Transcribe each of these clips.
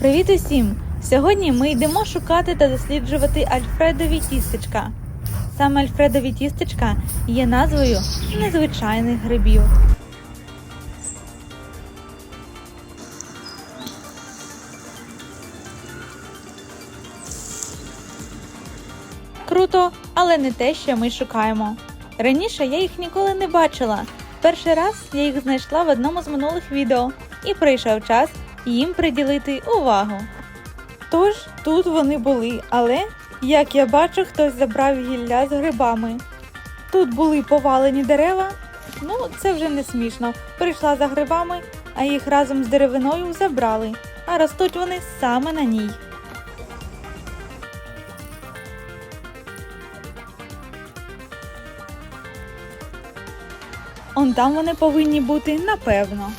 Привіт усім! Сьогодні ми йдемо шукати та досліджувати Альфредові тістечка. Саме Альфредові тістечка є назвою незвичайних грибів. Круто, але не те, що ми шукаємо. Раніше я їх ніколи не бачила. Перший раз я їх знайшла в одному з минулих відео і прийшов час їм приділити увагу. Тож тут вони були, але, як я бачу, хтось забрав гілля з грибами. Тут були повалені дерева. Ну, це вже не смішно. Прийшла за грибами, а їх разом з деревиною забрали, а ростуть вони саме на ній. Он там вони повинні бути, напевно.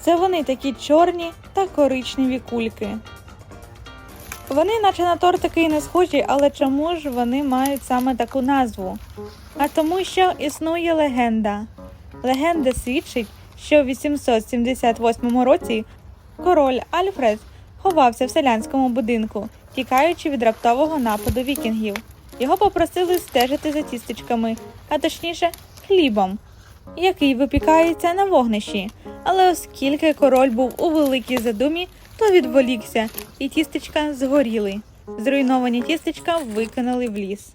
Це вони такі чорні та коричневі кульки. Вони, наче на тортики і не схожі, але чому ж вони мають саме таку назву? А тому, що існує легенда. Легенда свідчить, що в 878 році король Альфред ховався в селянському будинку, тікаючи від раптового нападу вікінгів. Його попросили стежити за тістечками, а точніше хлібом, який випікається на вогнищі. Але оскільки король був у великій задумі, то відволікся, і тістечка згоріли. Зруйновані тістечка викинули в ліс.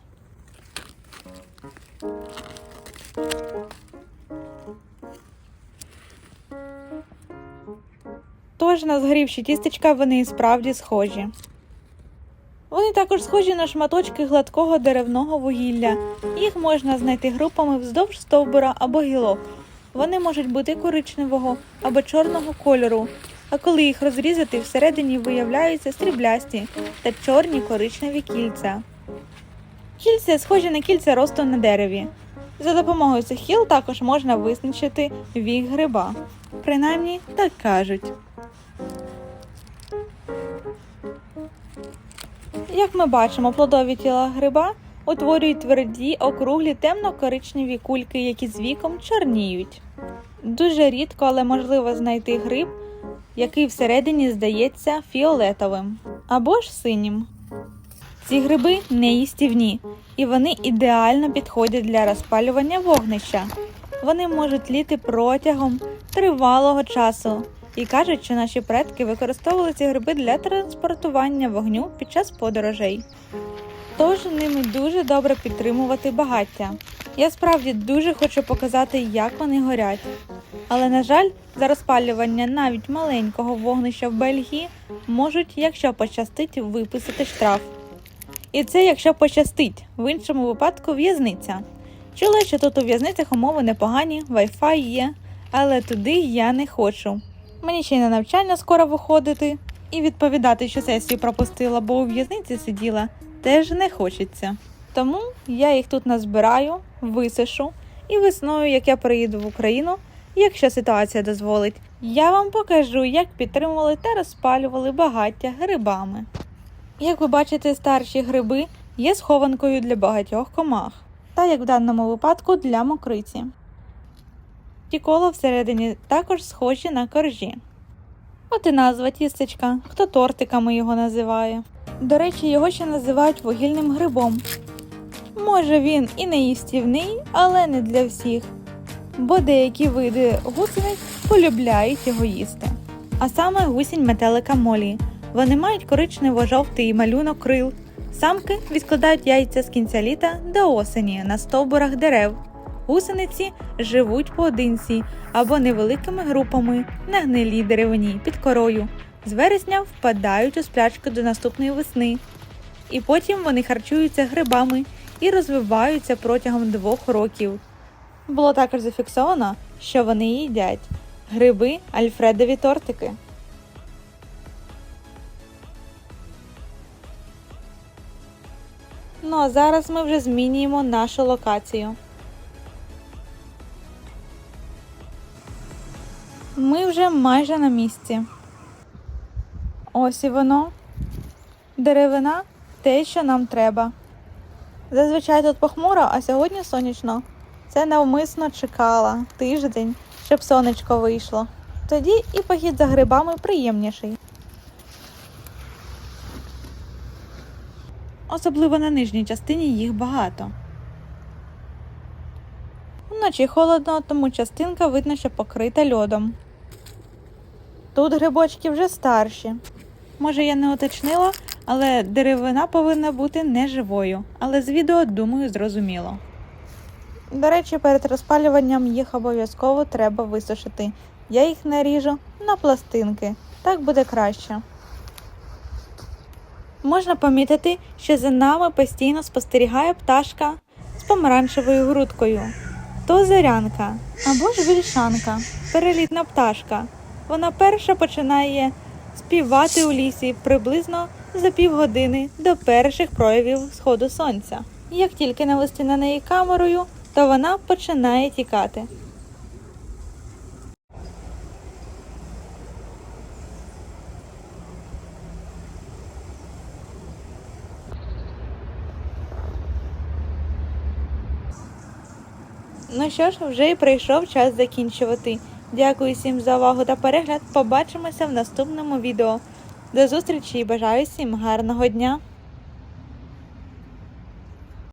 Тож на згорівші тістечка вони і справді схожі. Вони також схожі на шматочки гладкого деревного вугілля. Їх можна знайти групами вздовж стовбура або гілок. Вони можуть бути коричневого або чорного кольору, а коли їх розрізати, всередині виявляються сріблясті та чорні коричневі кільця. Кільця схожі на кільця росту на дереві. За допомогою цих кіл також можна визначити вік гриба. Принаймні так кажуть. Як ми бачимо, плодові тіла гриба утворюють тверді, округлі темно-коричневі кульки, які з віком чорніють. Дуже рідко, але можливо знайти гриб, який всередині здається фіолетовим або ж синім. Ці гриби не їстівні, і вони ідеально підходять для розпалювання вогнища. Вони можуть тліти протягом тривалого часу. І кажуть, що наші предки використовували ці гриби для транспортування вогню під час подорожей. Тож ними дуже добре підтримувати багаття. Я справді дуже хочу показати, як вони горять. Але, на жаль, за розпалювання навіть маленького вогнища в Бельгії можуть, якщо пощастить, виписати штраф. І це якщо пощастить, в іншому випадку в'язниця. Чула, що тут у в'язницях умови непогані, вайфай є, але туди я не хочу. Мені ще й на навчання скоро виходити, і відповідати, що сесію пропустила, бо у в'язниці сиділа, теж не хочеться. Тому я їх тут назбираю, висишу, і весною, як я приїду в Україну, якщо ситуація дозволить, я вам покажу, як підтримували та розпалювали багаття грибами. Як ви бачите, старші гриби є схованкою для багатьох комах, та як в даному випадку для мокриці. Ті коло всередині також схожі на коржі. От і назва тістечка, хто тортиками його називає. До речі, його ще називають вугільним грибом. Може він і не їстівний, але не для всіх, бо деякі види гусениць полюбляють його їсти. А саме гусінь метелика молі. Вони мають коричнево-жовтий малюнок крил. Самки відкладають яйця з кінця літа до осені на стовбурах дерев. Гусениці живуть поодинці або невеликими групами на гнилій деревині під корою. З вересня впадають у сплячку до наступної весни. І потім вони харчуються грибами і розвиваються протягом двох років. Було також зафіксовано, що вони їдять гриби альфредові тортики. Ну а зараз ми вже змінюємо нашу локацію. Ми вже майже на місці. Ось і воно. Деревина те, що нам треба. Зазвичай тут похмуро, а сьогодні сонячно. Це навмисно чекала тиждень, щоб сонечко вийшло. Тоді і похід за грибами приємніший. Особливо на нижній частині їх багато. Вночі холодно, тому частинка видно, що покрита льодом. Тут грибочки вже старші. Може, я не уточнила, але деревина повинна бути неживою, але з відео, думаю, зрозуміло. До речі, перед розпалюванням їх обов'язково треба висушити. Я їх наріжу на пластинки. Так буде краще. Можна помітити, що за нами постійно спостерігає пташка з помаранчевою грудкою. То зорянка або ж вільшанка, перелітна пташка. Вона перша починає співати у лісі приблизно за півгодини до перших проявів сходу сонця. Як тільки навести на неї камерою, то вона починає тікати. Ну що ж, вже і прийшов час закінчувати. Дякую всім за увагу та перегляд. Побачимося в наступному відео. До зустрічі і бажаю всім гарного дня!